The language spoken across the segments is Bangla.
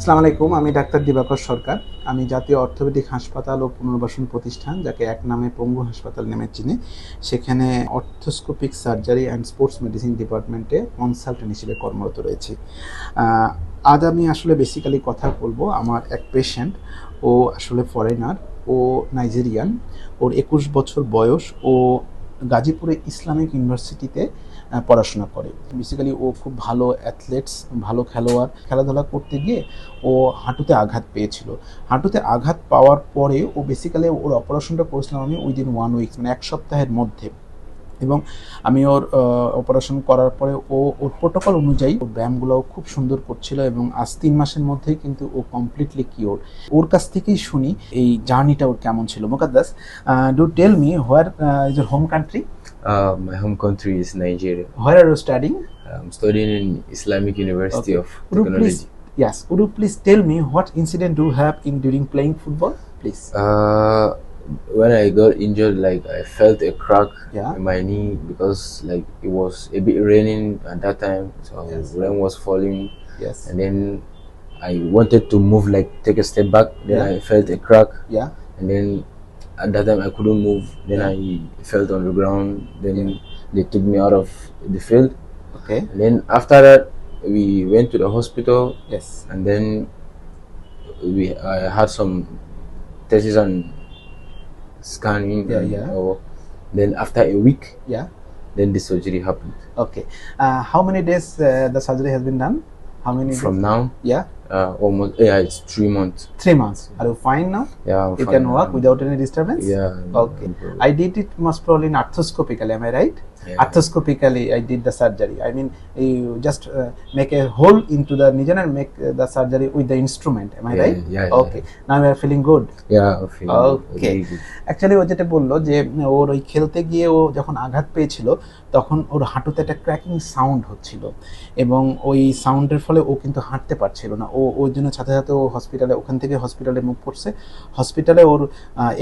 আসসালামু আলাইকুম, আমি ডাক্তার দিবাকর সরকার। আমি জাতীয় অর্থোপেডিক হাসপাতাল ও পুনর্বাসন প্রতিষ্ঠান, যাকে এক নামে পঙ্গু হাসপাতাল নামে চিনি, সেখানে orthoscopic surgery and sports medicine ডিপার্টমেন্টে কনসালটেন্ট হিসেবে কর্মরত রয়েছি। আজ আমি আসলে বেসিক্যালি কথা বলব আমার এক পেশেন্ট ও আসলে ফরেনার ও নাইজেরিয়ান ওর একুশ বছর বয়স, ও গাজীপুরে ইসলামিক ইউনিভার্সিটিতে পড়াশোনা করে। বেসিক্যালি ও খুব ভালো অ্যাথলেটস ভালো খেলোয়াড়। খেলাধুলা করতে গিয়ে ও হাঁটুতে আঘাত পেয়েছিল। হাঁটুতে আঘাত পাওয়ার পরে ও বেসিক্যালি ওর অপারেশনটা করেছিলাম আমি উইদিন ওয়ান উইকস মানে এক সপ্তাহের মধ্যে। এবং আমি ওর অপারেশন করার পরে ও ওর প্রোটোকল অনুযায়ী ওর ব্যায়ামগুলোও খুব সুন্দর করছিল এবং আজ তিন মাসের মধ্যেই কিন্তু ও কমপ্লিটলি কিওর ওর কাছ থেকেই শুনি এই জার্নিটা ওর কেমন ছিল। Mukaddas do tell me where is your home country my home country is are studying Islamic University of please tell me what incident do have in during playing football please ah when I got injured, like I felt a crack Yeah. in my knee because like it was a bit raining at that time, so Yes. rain was falling, Yes. and then I wanted to move, like take a step back. Then Yeah. I felt a crack, Yeah. and then at that time I couldn't move. Then Yeah. I felt on the ground. Then they took me out of the field. Okay. And then after that, we went to the hospital, Yes. and then we I had some tests and scanning. Yeah, and, yeah. uh, then after a week, Yeah. then the surgery happened. Okay. Uh, how many days uh, the surgery has been done? How many? From days? now, Yeah. uh, almost yeah, it's three months. Three months. Are you fine now? Yeah, I'm You can now. walk without any disturbance. Yeah. Okay. I did it most probably in arthroscopically. Am I right? Arthroscopically, I did the surgery. I mean, you just uh, make a hole into the region and make uh, the surgery with the instrument. Am I Yeah, right? yeah, yeah. Okay. Now you are feeling good. Yeah, feeling Okay. good. Actually ও যেটা বলল যে ওর ওই খেলতে গিয়ে ও যখন আঘাত পেয়েছিল তখন ওর হাঁটুতে একটা ক্র্যাকিং সাউন্ড হচ্ছিল এবং ওই সাউন্ডের ফলে ও কিন্তু হাঁটতে পারছিল না ও ওই জন্য সাথে সাথে ও হসপিটালে ওখান থেকে হসপিটালে মুভ করছে হসপিটালে ওর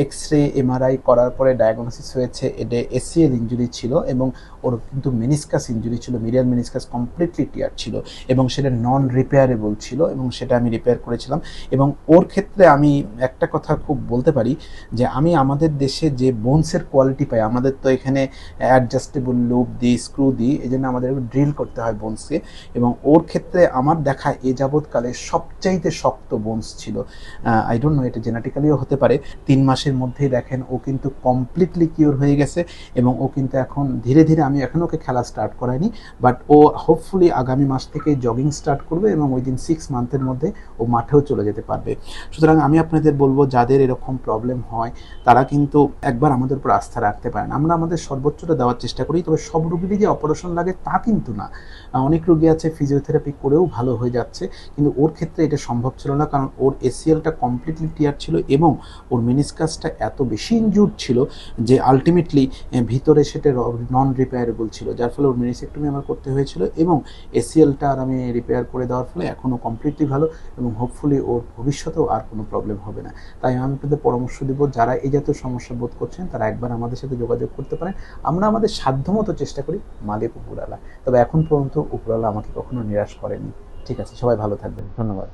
এক্স রে এমআরআই করার পরে ডায়াগনোসিস হয়েছে এটা এসিএল ইঞ্জুরি ছিল এবং ওর কিন্তু মেনিসকাস ইঞ্জুরি ছিল মিডিয়াল মেনিসকাস কমপ্লিটলি টিয়ার ছিল এবং সেটা নন রিপেয়ারেবল ছিল এবং সেটা আমি রিপেয়ার করেছিলাম এবং ওর ক্ষেত্রে আমি একটা কথা খুব বলতে পারি যে আমি আমাদের দেশে যে বোনসের কোয়ালিটি পাই, আমাদের তো এখানে অ্যাডজাস্টেবল লুপ দিই স্ক্রু দিই এই জন্য আমাদের ড্রিল করতে হয় বোনসকে এবং ওর ক্ষেত্রে আমার দেখা এ যাবৎকালে সবচাইতে শক্ত বোনস ছিল। আই ডোন্ট নো এটা জেনেটিক্যালিও হতে পারে। তিন মাসের মধ্যেই দেখেন ও কিন্তু কমপ্লিটলি কিওর হয়ে গেছে এবং ও কিন্তু এখন ধীরে ধীরে ধীরে আমি এখন ওকে খেলা স্টার্ট করাইনি বাট ও হোপফুলি আগামী মাস থেকে জগিং স্টার্ট করবে এবং ওই দিন সিক্স মান্থের মধ্যে ও মাঠেও চলে যেতে পারবে। সুতরাং আমি আপনাদের বলব, যাদের এরকম প্রবলেম হয়, তারা কিন্তু একবার আমাদের উপর আস্থা রাখতে পারেন। আমরা আমাদের সর্বোচ্চটা দেওয়ার চেষ্টা করি, তবে সব রুগীরই যে অপারেশন লাগে তা কিন্তু না। অনেক রুগী আছে ফিজিওথেরাপি করেও ভালো হয়ে যাচ্ছে, কিন্তু ওর ক্ষেত্রে এটা সম্ভব ছিল না, কারণ ওর এসিএলটা কমপ্লিটলি টিয়ার ছিল এবং ওর মেনিসকাসটা এত বেশি ইনজুর্ড ছিল যে আলটিমেটলি ভিতরে সেটা নন রিপেয়ারেবল ছিল, যার ফলে ওর মেনিসেক্টমি আমার করতে হয়েছিল এবং এসিএলটা আর আমি রিপেয়ার করে দেওয়ার ফলে এখনও কমপ্লিটলি ভালো এবং হোপফুলি ওর ভবিষ্যতেও আর কোনো প্রবলেম হবে না। তাই আমি আপনাদের পরামর্শ দেবো, যারা এই জাতীয় সমস্যা বোধ করছেন তারা একবার আমাদের সাথে যোগাযোগ করতে পারেন। আমরা আমাদের সাধ্যমতো চেষ্টা করি মালিক উপরালা তবে এখন পর্যন্ত উপরালা আমাকে কখনো নিরাশ করেনি। ঠিক আছে, সবাই ভালো থাকবেন। ধন্যবাদ।